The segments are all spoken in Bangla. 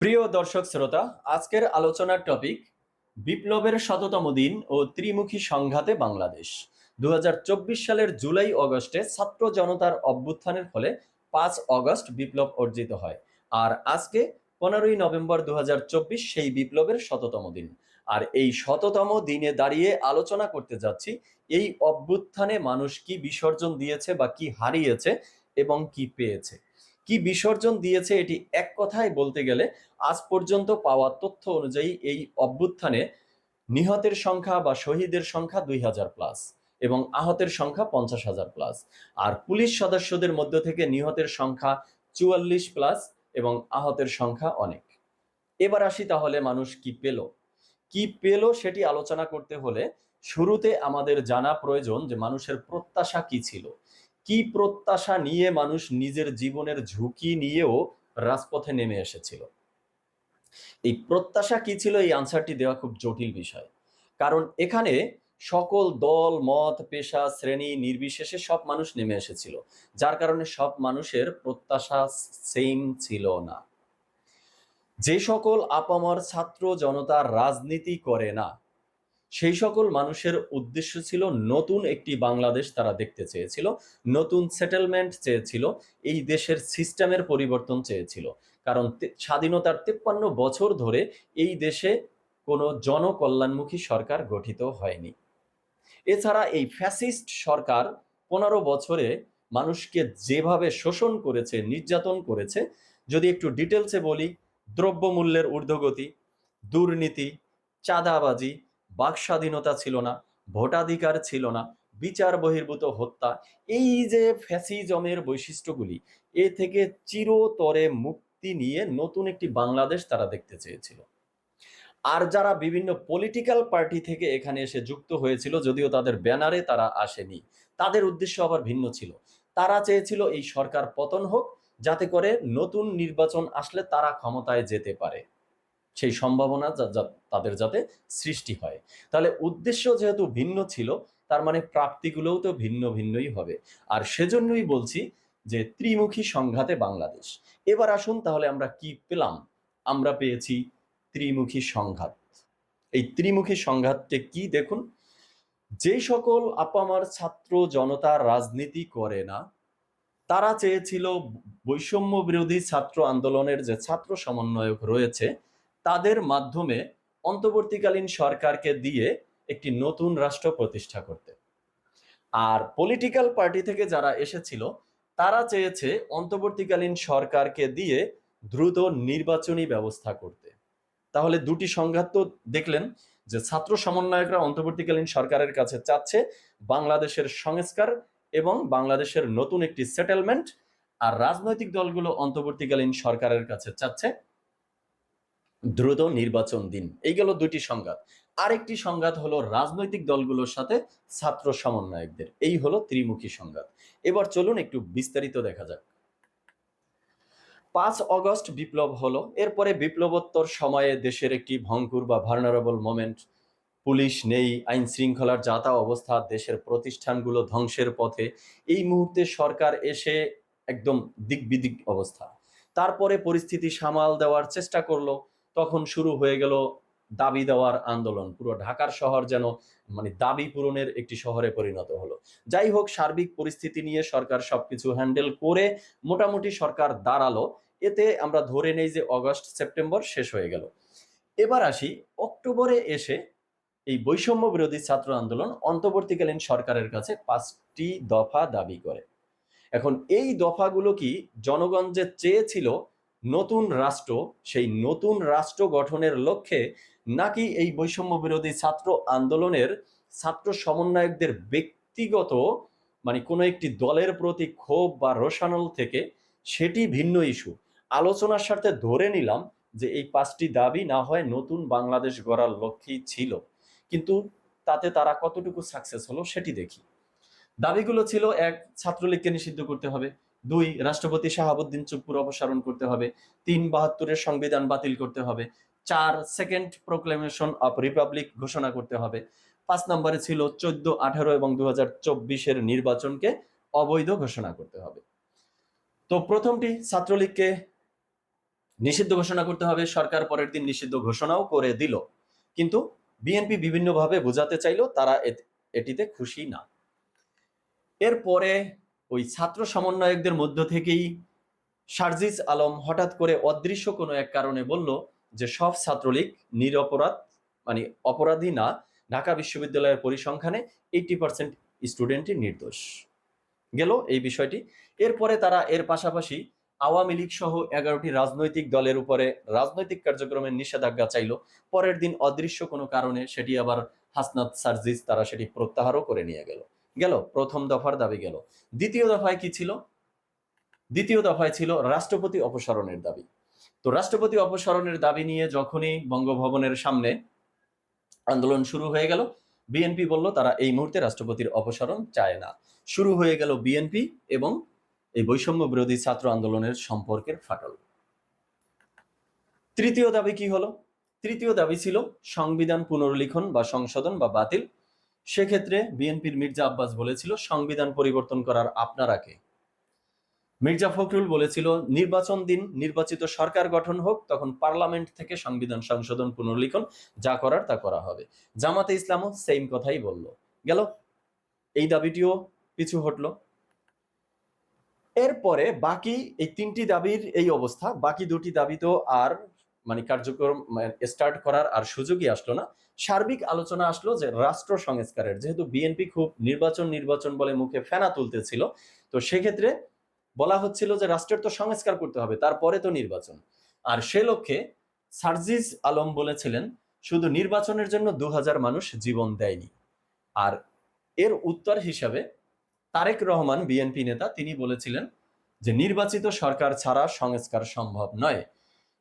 প্রিয় দর্শক শ্রোতা, আজকের আলোচনার টপিক বিপ্লবের শততম দিন ও ত্রিমুখী সংঘাতে বাংলাদেশ। দু হাজার চব্বিশ সালের জুলাই অগস্টে ছাত্র জনতার অভ্যুত্থানের ফলে পাঁচ অগস্ট বিপ্লব অর্জিত হয়। আর আজকে পনেরোই নভেম্বর দু হাজার চব্বিশ সেই বিপ্লবের শততম দিন। আর এই শততম দিনে দাঁড়িয়ে আলোচনা করতে যাচ্ছি, এই অভ্যুত্থানে মানুষ কি বিসর্জন দিয়েছে বা কি হারিয়েছে এবং কি পেয়েছে। কি বিসর্জন দিয়েছে এটি এক কথায় বলতে গেলে আজ পর্যন্ত পাওয়া তথ্য অনুযায়ী এই অভ্যুত্থানে নিহতের সংখ্যা বা শহীদের সংখ্যা দুই হাজার প্লাস এবং আহতের সংখ্যা পঞ্চাশ হাজার প্লাস আর পুলিশ সদস্যদের মধ্য থেকে নিহতের সংখ্যা চুয়াল্লিশ প্লাস এবং আহতের সংখ্যা অনেক। এবার আসি তাহলে মানুষ কি পেল? কি পেল সেটি আলোচনা করতে হলে শুরুতে আমাদের জানা প্রয়োজন যে মানুষের প্রত্যাশা কি ছিল। কি প্রত্যাশা নিয়ে মানুষ নিজের জীবনের ঝুঁকি নিয়েও রাজপথে নেমে এসেছিল? এই প্রত্যাশা কি ছিল? এই আনসারটি দেওয়া খুব জটিল বিষয়। কারণ এখানে সকল দল, মত, পেশা, শ্রেণি, নির্বিশেষে সব মানুষ নেমে এসেছিল। যার কারণে সব মানুষের প্রত্যাশা সেম ছিল না। যে সকল আপামর ছাত্র জনতা রাজনীতি করে না সেই সকল মানুষের উদ্দেশ্য ছিল নতুন একটি বাংলাদেশ তারা দেখতে চেয়েছিল, নতুন সেটেলমেন্ট চেয়েছিল, এই দেশের সিস্টেমের পরিবর্তন চেয়েছিল। কারণ স্বাধীনতার তেপ্পান্ন বছর ধরে এই দেশে কোনো জনকল্যাণমুখী সরকার গঠিত হয়নি। এছাড়া এই ফ্যাসিস্ট সরকার পনেরো বছরে মানুষকে যেভাবে শোষণ করেছে, নির্যাতন করেছে, যদি একটু ডিটেলসে বলি, দ্রব্যমূল্যের ঊর্ধ্বগতি, দুর্নীতি, চাঁদাবাজি বাক স্বাধীনতা ছিল না, ভোটাধিকার ছিল না, বিচার বহির্ভূত হত্যা। এই যে ফ্যাসিজমের বৈশিষ্ট্যগুলি, এ থেকে চিরতরে মুক্তি নিয়ে নতুন একটি বাংলাদেশ তারা দেখতে চেয়েছিল। আর যারা বিভিন্ন পলিটিক্যাল পার্টি থেকে এখানে এসে যুক্ত হয়েছিল, যদিও তাদের ব্যানারে তারা আসেনি, তাদের উদ্দেশ্য আবার ভিন্ন ছিল। তারা চেয়েছিল এই সরকার পতন হোক, যাতে করে নতুন নির্বাচন আসলে তারা ক্ষমতায় যেতে পারে। সেই সম্ভাবনা তাদের যাতে সৃষ্টি হয়। তাহলে উদ্দেশ্য যেহেতু ভিন্ন ছিল, তার মানে প্রাপ্তিগুলোও তো ভিন্ন ভিন্নই হবে। আর সেজন্যই বলছি যে ত্রিমুখী সংঘাতে বাংলাদেশ। এবার আসুন তাহলে আমরা কি পেলাম? আমরা পেয়েছি ত্রিমুখী সংঘাত। এই ত্রিমুখী সংঘাতটি কি দেখুন? যে সকল আপামার ছাত্র জনতা রাজনীতি করে না, তারা চেয়েছিল বৈষম্য বিরোধী ছাত্র আন্দোলনের যে ছাত্র সমন্বয়ক রয়েছে তাদের মাধ্যমে অন্তর্বর্তীকালীন সরকারকে দিয়ে একটি নতুন রাষ্ট্র প্রতিষ্ঠা করতে। আর পলিটিক্যাল পার্টি থেকে যারা এসেছিল, তারা চেয়েছে অন্তর্বর্তীকালীন সরকারকে দিয়ে দ্রুত নির্বাচনী ব্যবস্থা করতে। তাহলে দুটি সংঘাত তো দেখলেন যে ছাত্র সমন্বয়করা অন্তর্বর্তীকালীন সরকারের কাছে চাচ্ছে বাংলাদেশের সংস্কার এবং বাংলাদেশের নতুন একটি সেটেলমেন্ট আর রাজনৈতিক দলগুলো অন্তর্বর্তীকালীন সরকারের কাছে চাচ্ছে দ্রুত নির্বাচন দিন। এই গেল দুইটি সংঘাত। আরেকটি সংঘাত হলো রাজনৈতিক দলগুলোর সাথে ছাত্র সমন্বয়কদের। এই হলো ত্রিমুখী সংঘাত। এবার চলুন একটু বিস্তারিত দেখা যাক। পাঁচ অগস্ট বিপ্লব হলো। এরপরে বিপ্লবোত্তর সময়ে দেশের একটি ভঙ্কুর বা ভার্নারেবল মোমেন্ট পুলিশ নেই, আইন শৃঙ্খলার যাতা অবস্থা, দেশের প্রতিষ্ঠানগুলো ধ্বংসের পথে। এই মুহূর্তে সরকার এসে একদম দিক বিদিক অবস্থা। তারপরে পরিস্থিতি সামাল দেওয়ার চেষ্টা করল। তখন শুরু হয়ে গেল দাবি দেওয়ার আন্দোলন। পুরো ঢাকার শহর যেন মানে দাবি পূরণের একটি শহরে পরিণত হলো। যাই হোক, সার্বিক পরিস্থিতি নিয়ে সরকার সবকিছু হ্যান্ডেল করে মোটামুটি সরকার দাঁড়াল। এতে আমরা ধরে নেই যে অগস্ট, সেপ্টেম্বর শেষ হয়ে গেল। এবার আসি অক্টোবরে এসে এই বৈষম্য বিরোধী ছাত্র আন্দোলন অন্তর্বর্তীকালীন সরকারের কাছে পাঁচটি দফা দাবি করে। এখন এই দফাগুলো কি জনগণ যে চেয়েছিল নতুন রাষ্ট্র, সেই নতুন রাষ্ট্র গঠনের লক্ষ্যে নাকি এই বৈষম্য বিরোধী ছাত্র আন্দোলনের ছাত্র সমন্বয়কদের ব্যক্তিগত মানে কোনো একটি দলের প্রতি ক্ষোভ বা রোষানল থেকে সেটি ভিন্ন ইস্যু। আলোচনার স্বার্থে ধরে নিলাম যে এই পাঁচটি দাবি না হয় নতুন বাংলাদেশ গড়ার লক্ষ্যেই ছিল। কিন্তু তাতে তারা কতটুকু সাকসেস হলো সেটি দেখি। দাবিগুলো ছিল এক, ছাত্রলীগকে নিষিদ্ধ করতে হবে। দুই, রাষ্ট্রপতি শাহাবুদ্দিন চুপ্পুর অপসারণ করতে হবে। তিন, বাহাত্তরের সংবিধান বাতিল করতে হবে। চার সেকেন্ড প্রোক্লেমেশন অফ রিপাবলিক ঘোষণা করতে হবে। পাঁচ নম্বরে ছিল চোদ্দ, আঠারো এবং দু হাজার চব্বিশের নির্বাচনকে অবৈধ ঘোষণা করতে হবে। তো প্রথমটি ছাত্রলীগকে নিষিদ্ধ ঘোষণা করতে হবে। সরকার পরের দিন নিষিদ্ধ ঘোষণাও করে দিল। কিন্তু বিএনপি বিভিন্নভাবে বোঝাতে চাইলো, তারা এটিতে খুশি না। এরপরে ওই ছাত্র সমন্বয়কদের মধ্য থেকেই শারজিস আলম হঠাৎ করে অদৃশ্য কোনো এক কারণে বলল যে সব ছাত্রলীগ নিরপরাধ মানে অপরাধী না, ঢাকা বিশ্ববিদ্যালয়ের পরিসংখ্যানে এইটি পার্সেন্ট স্টুডেন্টই নির্দোষ। গেল এই বিষয়টি। এরপরে তারা এর পাশাপাশি আওয়ামী লীগ সহ এগারোটি রাজনৈতিক দলের উপরে রাজনৈতিক কার্যক্রমের নিষেধাজ্ঞা চাইলো। পরের দিন অদৃশ্য কোনো কারণে সেটি আবার হাসনাত সার্জিস তারা সেটি প্রত্যাহারও করে নিয়ে গেল। গেল, প্রথম দফার দাবি গেল। দ্বিতীয় দফায় কি ছিল? দ্বিতীয় দফায় ছিল রাষ্ট্রপতি অপসারণের দাবি। তো রাষ্ট্রপতি অপসারণের দাবি নিয়ে যখনই বঙ্গভবনের সামনে আন্দোলন শুরু হয়ে গেল, বিএনপি বলল, তারা এই মুহূর্তে রাষ্ট্রপতির অপসারণ চায় না। শুরু হয়ে গেল বিএনপি এবং এই বৈষম্য বিরোধী ছাত্র আন্দোলনের সম্পর্কের ফাটল। তৃতীয় দাবি কি হলো? তৃতীয় দাবি ছিল সংবিধান পুনর্লিখন বা সংশোধন বা বাতিল। সেক্ষেত্রে বিএনপির মির্জা আব্বাস বলেছিল, সংবিধান পরিবর্তন করার আপনারা কে মির্জা ফখরুল বলেছিল, নির্বাচন দিন নির্বাচিত সরকার গঠন হোক, তখন পার্লামেন্ট থেকে সংবিধান সংশোধন পুনর্লিখন, যা করার তা করা হবে। জামাতে ইসলামও সেম কথাই বলল। গেল। এই দাবিটিও পিছু হটলো। এরপরে বাকি এই তিনটি দাবির এই অবস্থা, বাকি দুটি দাবি তো আর মানে কার্যক্রম স্টার্ট করার আর সুযোগই আসলো না। সার্বিক আলোচনা আসলো যে রাষ্ট্র সংস্কারের, যেহেতু বিএনপি খুব নির্বাচন নির্বাচন বলে মুখে ফেনা তুলতেছিল, তো সেক্ষেত্রে বলা হচ্ছিল যে রাষ্ট্রের তো সংস্কার করতে হবে, তারপরে তো নির্বাচন। আর সে লক্ষ্যে সার্জিস আলম বলেছিলেন, শুধু নির্বাচনের জন্য দু হাজার মানুষ জীবন দেয়নি। আর এর উত্তর হিসাবে তারেক রহমান বিএনপি নেতা, তিনি বলেছিলেন যে নির্বাচিত সরকার ছাড়া সংস্কার সম্ভব নয়।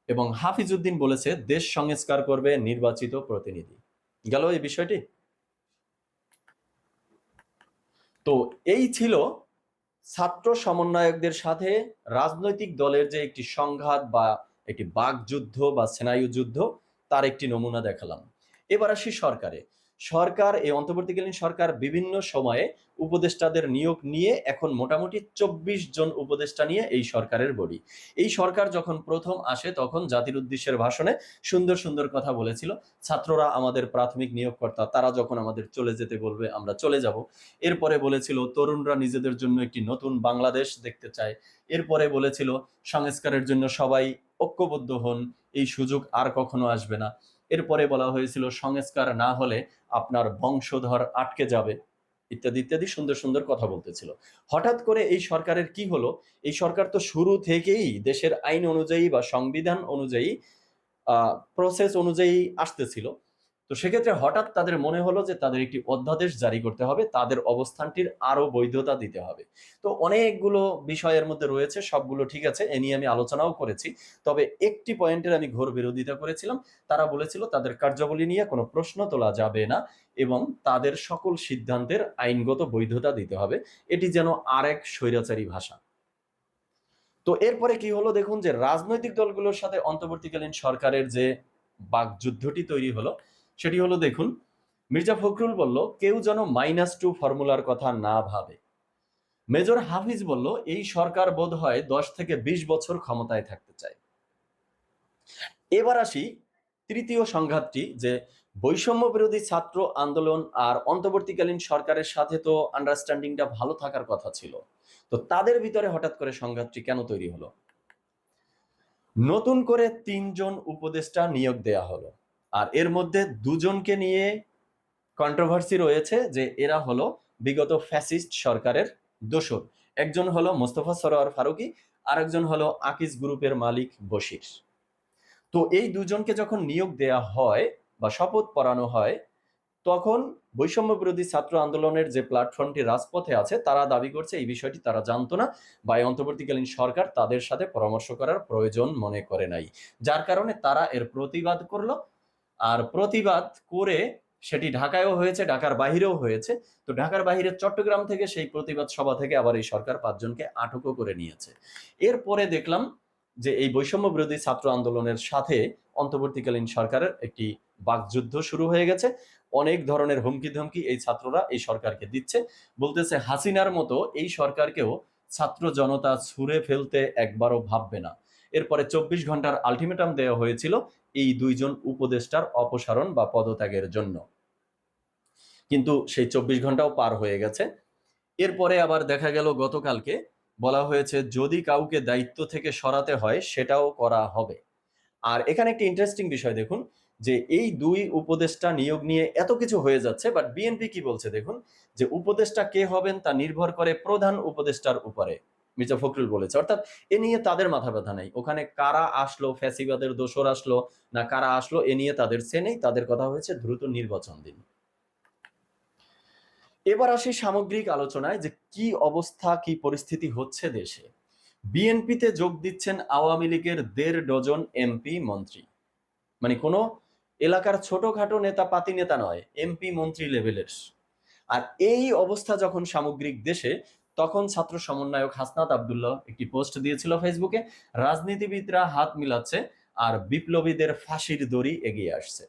এবং হাফিজউদ্দিন বলেছে, দেশ সংস্কার করবে নির্বাচিত প্রতিনিধি। গেল এই বিষয়টি? তো এই ছিল ছাত্র সমন্বয়কদের সাথে রাজনৈতিক দলের যে একটি সংঘাত বা একটি বাকযুদ্ধ বা সেনায়ু যুদ্ধ, তার একটি নমুনা দেখালাম। এবার আসি সরকারে। সরকার, এই অন্তর্বর্তীকালীন সরকার বিভিন্ন সময়ে উপদেষ্টাদের নিয়োগ নিয়ে এখন মোটামুটি চব্বিশ জন উপদেষ্টা নিয়ে এই সরকারের বডি। এই সরকার যখন প্রথম আসে তখন জাতির উদ্দেশ্যের ভাষণে সুন্দর সুন্দর কথা বলেছিল। ছাত্ররা আমাদের প্রাথমিক নিয়োগকর্তা, তারা যখন আমাদের চলে যেতে বলবে, আমরা চলে যাব। এরপরে বলেছিল, তরুণরা নিজেদের জন্য একটি নতুন বাংলাদেশ দেখতে চায়। এরপরে বলেছিল, সংস্কারের জন্য সবাই ঐক্যবদ্ধ হন, এই সুযোগ আর কখনো আসবে না। এরপরে বলা হয়েছিল, সংস্কার না হলে আপনার বংশধর আটকে যাবে। ইত্যাদি ইত্যাদি সুন্দর সুন্দর কথা বলতেছিল। হঠাৎ করে এই সরকারের কি হলো? এই সরকার তো শুরু থেকেই দেশের আইন অনুযায়ী বা সংবিধান অনুযায়ী প্রসেস অনুযায়ী আসতেছিল। তো সেক্ষেত্রে হঠাৎ তাদের মনে হলো যে তাদের একটি অধ্যাদেশ জারি করতে হবে, তাদের অবস্থানটির আরও বৈধতা দিতে হবে। তো অনেকগুলো বিষয়ের মধ্যে রয়েছে, সবগুলো ঠিক আছে, এ নিয়ে আমি আলোচনাও করেছি। তবে একটি পয়েন্টের আমি ঘোর বিরোধিতা করেছিলাম। তারা বলেছিল, তাদের কার্যাবলী নিয়ে কোনো প্রশ্ন তোলা যাবে না এবং তাদের সকল সিদ্ধান্তের আইনগত বৈধতা দিতে হবে। এটি যেন আরেক স্বৈরাচারী ভাষা। তো এরপরে কি হলো দেখুন যে রাজনৈতিক দলগুলোর সাথে অন্তর্বর্তীকালীন সরকারের যে বাকযুদ্ধটি তৈরি হলো সেটি হলো দেখুন, মির্জা ফখরুল বলল, কেউ যেন মাইনাস টু ফর্মুলার কথা না ভাবে। মেজর হাফিজ বলল, এই সরকার বোধ হয় দশ থেকে বিশ বছর ক্ষমতায় থাকতে চায়। এবার আসি তৃতীয় সংঘাতটি, যে বৈষম্য বিরোধী ছাত্র আন্দোলন আর অন্তর্বর্তীকালীন সরকারের সাথে তো আন্ডারস্ট্যান্ডিংটা ভালো থাকার কথা ছিল। তো তাদের ভিতরে হঠাৎ করে সংঘাতটি কেন তৈরি হলো? নতুন করে তিনজন উপদেষ্টা নিয়োগ দেয়া হলো। আর এর মধ্যে দুজনকে নিয়ে কন্ট্রোভার্সি রয়েছে যে এরা হলো বিগত ফ্যাসিস্ট সরকারের দোসর একজন হলো মোস্তফা সরোয়ার ফারুকি, আরেকজন হলো আকিজ গ্রুপের মালিক বশির। তো এই দুজনকে যখন নিয়োগ দেয়া হয় বা শপথ পড়ানো হয়, তখন বৈষম্য বিরোধী ছাত্র আন্দোলনের যে প্ল্যাটফর্মটি রাজপথে আছে, তারা দাবি করছে এই বিষয়টি তারা জানতো না বা অন্তর্বর্তীকালীন সরকার তাদের সাথে পরামর্শ করার প্রয়োজন মনে করে নাই। যার কারণে তারা এর প্রতিবাদ করল আর প্রতিবাদ করে সেটি ঢাকায়ও হয়েছে, ঢাকার বাহিরেও হয়েছে। তো ঢাকার বাহিরে চট্টগ্রাম থেকে সেই প্রতিবাদ সভা থেকে আবার এই সরকার পাঁচজনকে আটকও করে নিয়েছে। এরপরে দেখলাম যে এই বৈষম্য বিরোধী ছাত্র আন্দোলনের সাথে অন্তর্বর্তীকালীন সরকারের একটি বাকযুদ্ধ শুরু হয়ে গেছে। অনেক ধরনের হুমকি ধমকি এই ছাত্ররা এই সরকারকে দিচ্ছে। বলতেছে হাসিনার মতো এই সরকারকেও ছাত্র জনতা ছুঁড়ে ফেলতে একবারও ভাববে না। এরপরে চব্বিশ ঘণ্টার আলটিমেটাম দেওয়া হয়েছিল এই দুইজন উপদেষ্টার অপসারণ বা পদত্যাগের জন্য। কিন্তু সেই চব্বিশ ঘন্টাও পার হয়ে গেছে। এরপরে আবার দেখা গেল গতকালকে বলা হয়েছে, যদি কাউকে দায়িত্ব থেকে সরাতে হয়, সেটাও করা হবে। আর এখানে একটি ইন্টারেস্টিং বিষয় দেখুন, যে এই দুই উপদেষ্টা নিয়োগ নিয়ে এত কিছু হয়ে যাচ্ছে বাট বিএনপি কি বলছে দেখুন, যে উপদেষ্টা কে হবেন তা নির্ভর করে প্রধান উপদেষ্টার উপরে। মির্জা ফখরুল বলেছে। অর্থাৎ এ নিয়ে তাদের মাথা ব্যথা নেই। ওখানে কারা আসলো? ফ্যাসিবাদের দোসর আসলো না কারা আসলো? এ নিয়ে তাদের সে নেই। তাদের কথা হয়েছে দ্রুত নির্বাচন দিন। এবার আসি সামগ্রিক আলোচনায় যে কি অবস্থা, কি পরিস্থিতি হচ্ছে দেশে। বিএনপিতে যোগ দিচ্ছেন আওয়ামী লীগের দেড় ডজন এমপি মন্ত্রী। মানে কোনো এলাকার ছোটখাটো নেতা, পাতি নেতা নয়, এমপি মন্ত্রী লেভেলের। আর এই অবস্থা যখন সামগ্রিক দেশে তখন ছাত্র সমন্বয়ক হাসনাত আবদুল্লাহ একটি পোস্ট দিয়েছিল ফেসবুকে, রাজনীতিবিদরা হাত মিলাচ্ছে আর বিপ্লবীদের ফাঁসির দড়ি এগিয়ে আসছে।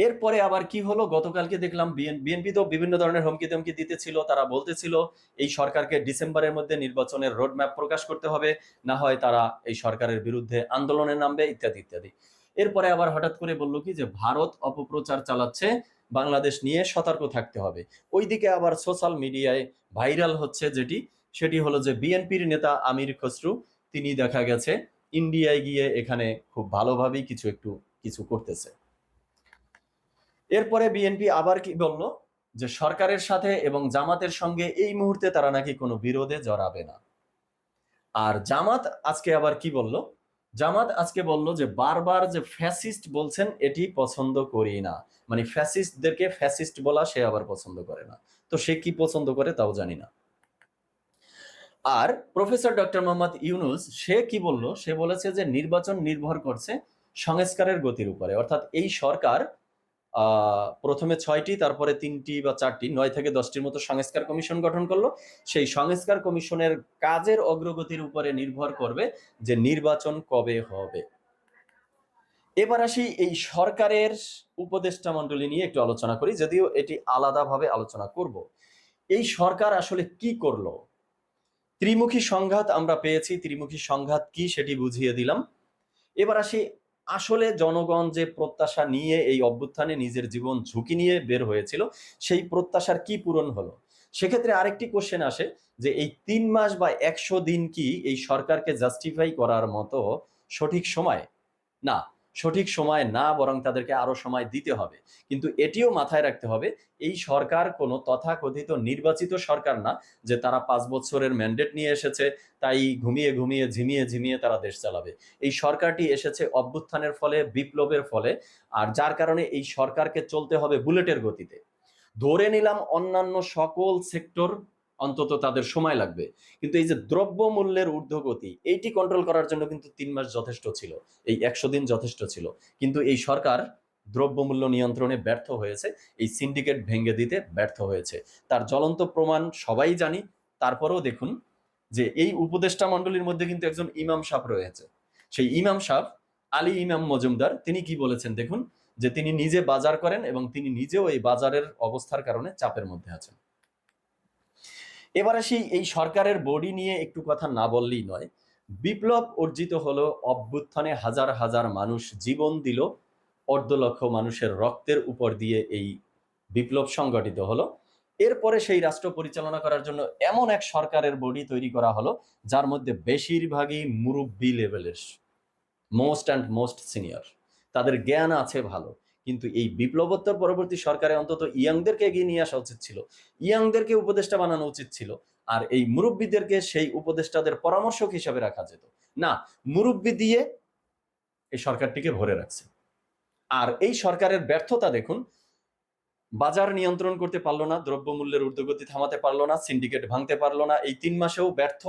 এরপরে আবার কি হলো? গতকালকে দেখলাম বিএনপি তো বিভিন্ন ধরনের হুমকি ধমকি দিতেছিল, তারা বলতেছিল, এই সরকারকে ডিসেম্বরের মধ্যে নির্বাচনের রোডম্যাপ প্রকাশ করতে হবে, না হয় তারা এই সরকারের বিরুদ্ধে আন্দোলনে নামবে, ইত্যাদি ইত্যাদি। এরপরে আবার হঠাৎ করে বলল কি যে, ভারত অপপ্রচার চালাচ্ছে বাংলাদেশ নিয়ে সতর্ক থাকতে হবে। ওইদিকে আবার সোশ্যাল মিডিয়ায় ভাইরাল হচ্ছে যেটি, সেটি হলো যে বিএনপির নেতা আমির খসরু, তিনি দেখা গেছে ইন্ডিয়ায় গিয়ে এখানে খুব ভালোভাবেই কিছু একটু, কিছু করতেছে। এরপরে বিএনপি আবার কি বলল? যে সরকারের সাথে এবং জামাতের সঙ্গে এই মুহূর্তে তারা নাকি কোনো বিরোধে জড়াবে না। আর জামাত আজকে আবার কি বলল? জামাত আজকে বলল যে বারবার যে ফ্যাসিস্ট বলছেন, এটি পছন্দ করি না। মানে ফ্যাসিস্টদেরকে ফ্যাসিস্ট বলা সে আবার পছন্দ করে না। তো সে কি পছন্দ করে তাও জানি না। আর প্রফেসর ডক্টর মোহাম্মদ ইউনুস, সে কি বলল? সে বলেছে যে নির্বাচন নির্ভর করছে সংস্কারের গতির উপরে। অর্থাৎ এই সরকার প্রথমে ছয়টি, তারপরে তিনটি বা চারটি, নয় থেকে দশটির মতো সংস্কার কমিশন গঠন করল। সেই সংস্কার কমিশনের কাজের অগ্রগতির উপরে নির্ভর করবে যে নির্বাচন কবে হবে। এবার আসি এই সরকারের উপদেষ্টা মন্ডলী নিয়ে একটু আলোচনা করি, যদিও এটি আলাদাভাবে আলোচনা করব। এই সরকার আসলে কি করল? ত্রিমুখী সংঘাত আমরা পেয়েছি। ত্রিমুখী সংঘাত কি সেটি বুঝিয়ে দিলাম। এবার আসি আসলে জনগণ যে প্রত্যাশা নিয়ে এই অভ্যুত্থানে নিজের জীবন ঝুঁকি নিয়ে বের হয়েছিল, সেই প্রত্যাশার কি পূরণ হলো? সেক্ষেত্রে আরেকটি কোশ্চেন আসে যে এই তিন মাস বা একশো দিন কি এই সরকারকে জাস্টিফাই করার মতো সঠিক সময়? না সঠিক সময় না বরং তাদেরকে আরও সময় দিতে হবে। কিন্তু এটিও মাথায় রাখতে হবে, এই সরকার কোনো তথাকথিত নির্বাচিত সরকার না যে তারা পাঁচ বছরের ম্যান্ডেট নিয়ে এসেছে, তাই ঘুমিয়ে ঘুমিয়ে ঝিমিয়ে ঝিমিয়ে তারা দেশ চালাবে। এই সরকারটি এসেছে অভ্যুত্থানের ফলে, বিপ্লবের ফলে, আর যার কারণে এই সরকারকে চলতে হবে বুলেটের গতিতে। ধরে নিলাম অন্যান্য সকল সেক্টর অন্তত তাদের সময় লাগবে। কিন্তু এই যে দ্রব্য মূল্যের ঊর্ধ্বগতি, এইটি কন্ট্রোল করার জন্য কিন্তু তিন মাস যথেষ্ট ছিল। এই একশো দিন যথেষ্ট ছিল। কিন্তু এই সরকার দ্রব্যমূল্য নিয়ন্ত্রণে ব্যর্থ হয়েছে, এই সিন্ডিকেট ভেঙে দিতে ব্যর্থ হয়েছে। তার জ্বলন্ত প্রমাণ সবাই জানি। তারপরেও দেখুন যে এই উপদেষ্টা মণ্ডলীর মধ্যে কিন্তু একজন ইমাম সাহ রয়েছে। সেই ইমাম সাহ আলী ইমাম মজুমদার, তিনি কি বলেছেন দেখুন? যে তিনি নিজে বাজার করেন এবং তিনি নিজেও এই বাজারের অবস্থার কারণে চাপের মধ্যে আছেন। এবার আসি এই সরকারের বডি নিয়ে একটু কথা না বললেই নয়। বিপ্লব অর্জিত হলো, অভ্যুত্থানে হাজার হাজার মানুষ জীবন দিল, অর্ধ লক্ষ মানুষের রক্তের উপর দিয়ে এই বিপ্লব সংগঠিত হলো। এরপরে সেই রাষ্ট্র পরিচালনা করার জন্য এমন এক সরকারের বডি তৈরি করা হলো, যার মধ্যে বেশিরভাগই মুরব্বী লেভেলের মোস্ট অ্যান্ড মোস্ট সিনিয়র তাদের জ্ঞান আছে ভালো কিন্তু এই বিপ্লবোত্তর পরবর্তী সরকারে অন্তত ইয়াংদেরকে এগিয়ে নিয়ে আসা উচিত ছিল। ইয়াংদেরকে উপদেষ্টা বানানো উচিত ছিল। আর এই মুরব্বীদেরকে সেই উপদেষ্টাদের পরামর্শক হিসাবে রাখা যেত। না, মুরব্বী দিয়ে এই সরকারটিকে ভরে রাখছে। আর এই সরকারের ব্যর্থতা দেখুন, বাজার নিয়ন্ত্রণ করতে পারল না, দ্রব্যমূল্যের ঊর্ধ্বগতি থামাতে পারল না, সিন্ডিকেট ভাঙতে পারল না, এই তিন মাসেও ব্যর্থ।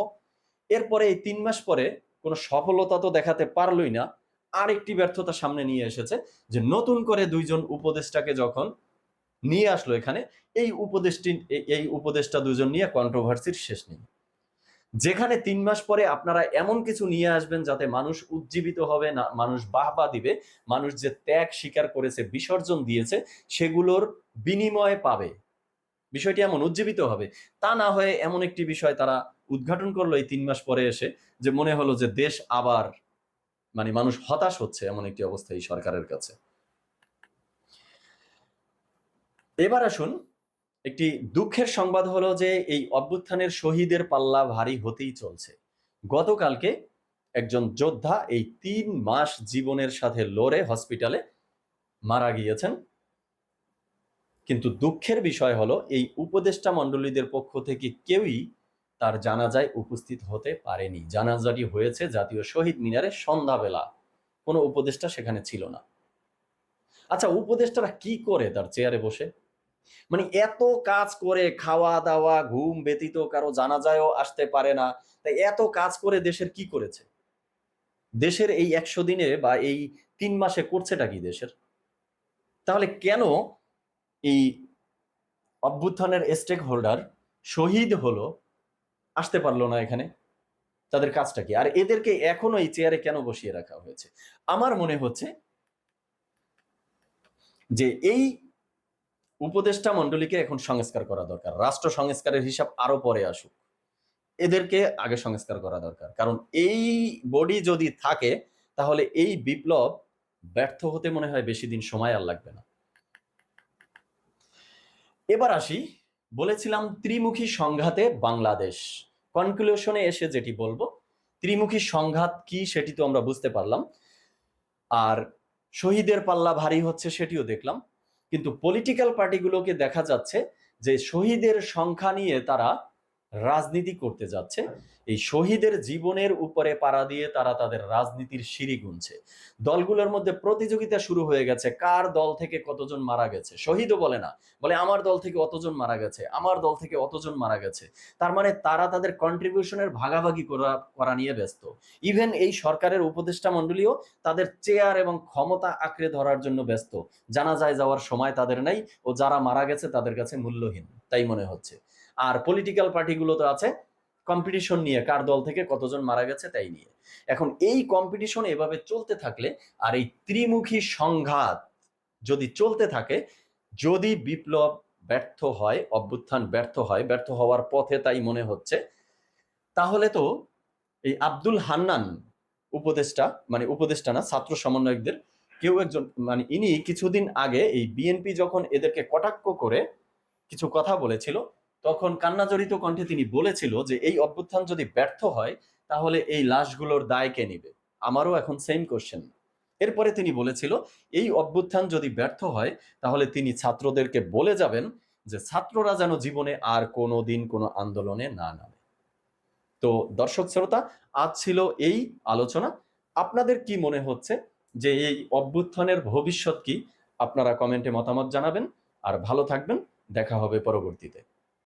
এরপরে এই তিন মাস পরে কোনো সফলতা তো দেখাতে পারলোই না। আরেকটি ব্যর্থতা সামনে নিয়ে এসেছে, যে নতুন করে দুইজন উপদেষ্টাকে যখন নিয়ে আসলো এখানে, এই উপদেশটি এই উপদেষ্টা দুজন নিয়ে কন্ট্রোভার্সির শেষ নেই। যেখানে তিন মাস পরে আপনারা এমন কিছু নিয়ে আসবেন যাতে মানুষ উজ্জীবিত হবে, না, মানুষ বাহবা দিবে, মানুষ যে ত্যাগ স্বীকার করেছে, বিসর্জন দিয়েছে, সেগুলোর বিনিময় পাবে। বিষয়টি এমন উজ্জীবিত হবে। তা না হয়ে এমন একটি বিষয় তারা উদ্ঘাটন করল এই তিন মাস পরে এসে, যে মনে হলো যে দেশ আবার মানে মানুষ হতাশ হচ্ছে এমন একটি অবস্থা এই সরকারের কাছে। এবার আসুন, একটি দুঃখের সংবাদ হলো যে এই অভ্যুত্থানের শহীদের পাল্লা ভারী হতেই চলছে। গতকালকে একজন যোদ্ধা এই তিন মাস জীবনের সাথে লড়ে হসপিটালে মারা গিয়েছেন। কিন্তু দুঃখের বিষয় হলো, এই উপদেষ্টা মণ্ডলীদের পক্ষ থেকে কেউই তার জানাজায় উপস্থিত হতে পারেনি। জানাজাটি হয়েছে জাতীয় শহীদ মিনারে সন্ধ্যাবেলা। কোনো উপদেষ্টা সেখানে ছিল না। আচ্ছা উপদেষ্টারা কি করে তার চেয়ারে বসে? মানে এত কাজ করে খাওয়া দাওয়া, ঘুম ব্যতীত কারও জানাজায়ও আসতে পারে না। তাই এত কাজ করে দেশের কি করেছে? দেশের এই একশো দিনে বা এই তিন মাসে করছেটা কি দেশের? তাহলে কেন এই অভ্যুত্থানের স্টেক হোল্ডার শহীদ হলো আসতে পারল না এখানে। তাদের কাজটা কি? আর এদেরকে এখনও এই চেয়ারে কেন বসিয়ে রাখা হয়েছে? আমার মনে হচ্ছে যে এই উপদেষ্টা মণ্ডলীকে এখন সংস্কার করা দরকার। রাষ্ট্র সংস্কারের হিসাব আরও পরে আসুক। এদেরকে আগে সংস্কার করা দরকার। কারণ এই বডি যদি থাকে, তাহলে এই বিপ্লব ব্যর্থ হতে মনে হয় বেশি দিন সময় আর লাগবে না। এবার আসি, বলেছিলাম ত্রিমুখী সংঘাতে বাংলাদেশ। কনক্লুশনে এসে যেটি বলব, ত্রিমুখী সংঘাত কি সেটি তো আমরা বুঝতে পারলাম। আর শহীদের পাল্লা ভারী হচ্ছে সেটিও দেখলাম। কিন্তু পলিটিক্যাল পার্টিগুলোকে দেখা যাচ্ছে যে শহীদের সংখ্যা নিয়ে তারা রাজনীতি করতে যাচ্ছে। এই শহীদের জীবনের উপরে পাড়া দিয়ে তারা তাদের রাজনীতির সিঁড়ি গুনছে। দলগুলোর মধ্যে প্রতিযোগিতা শুরু হয়ে গেছে। কার দল থেকে কতজন মারা গেছে? শহীদও বলে না। বলে, আমার দল থেকে অতজন মারা গেছে। আমার দল থেকে অতজন মারা গেছে। তার মানে তারা তাদের কন্ট্রিবিউশনের ভাগাভাগি করা করা নিয়ে ব্যস্ত। ইভেন এই সরকারের উপদেষ্টা মণ্ডলীও তাদের চেয়ার এবং ক্ষমতা আঁকড়ে ধরার জন্য ব্যস্ত। জানা যায় যাওয়ার সময় তাদের নাই ও যারা মারা গেছে তাদের কাছে মূল্যহীন। তাই মনে হচ্ছে। আর পলিটিক্যাল পার্টিগুলো তো আছে কম্পিটিশন নিয়ে কার দল থেকে কতজন মারা গেছে তাই নিয়ে। এখন এই কম্পিটিশন এভাবে চলতে থাকলে আর এই ত্রিমুখী সংঘাত যদি চলতে থাকে, যদি বিপ্লব ব্যর্থ হয়, অভ্যুত্থান ব্যর্থ হয়, ব্যর্থ হওয়ার পথে তাই মনে হচ্ছে, তাহলে তো এই আব্দুল হান্নান উপদেষ্টা মানে উপদেষ্টা না, ছাত্র সমন্বয়কদের কেউ একজন মানে ইনি কিছুদিন আগে এই বিএনপি যখন এদেরকে কটাক্ষ করে কিছু কথা বলেছিল তখন কান্নাজড়িত কণ্ঠে তিনি বলেছিল যে, এই অভ্যুত্থান যদি ব্যর্থ হয়, তাহলে এই লাশগুলোর দায় কে নেবে? আমারও এখন সেম কোশ্চেন এরপরে তিনি বলেছিল, এই অভ্যুত্থান যদি ব্যর্থ হয়, তাহলে তিনি ছাত্রদেরকে বলে যাবেন যে, ছাত্ররা যেন জীবনে আর কোনো দিন কোনো আন্দোলনে না নামে। তো দর্শক শ্রোতা, আজ ছিল এই আলোচনা। আপনাদের কি মনে হচ্ছে যে, এই অভ্যুত্থানের ভবিষ্যৎ কি? আপনারা কমেন্টে মতামত জানাবেন। আর ভালো থাকবেন। দেখা হবে পরবর্তীতে।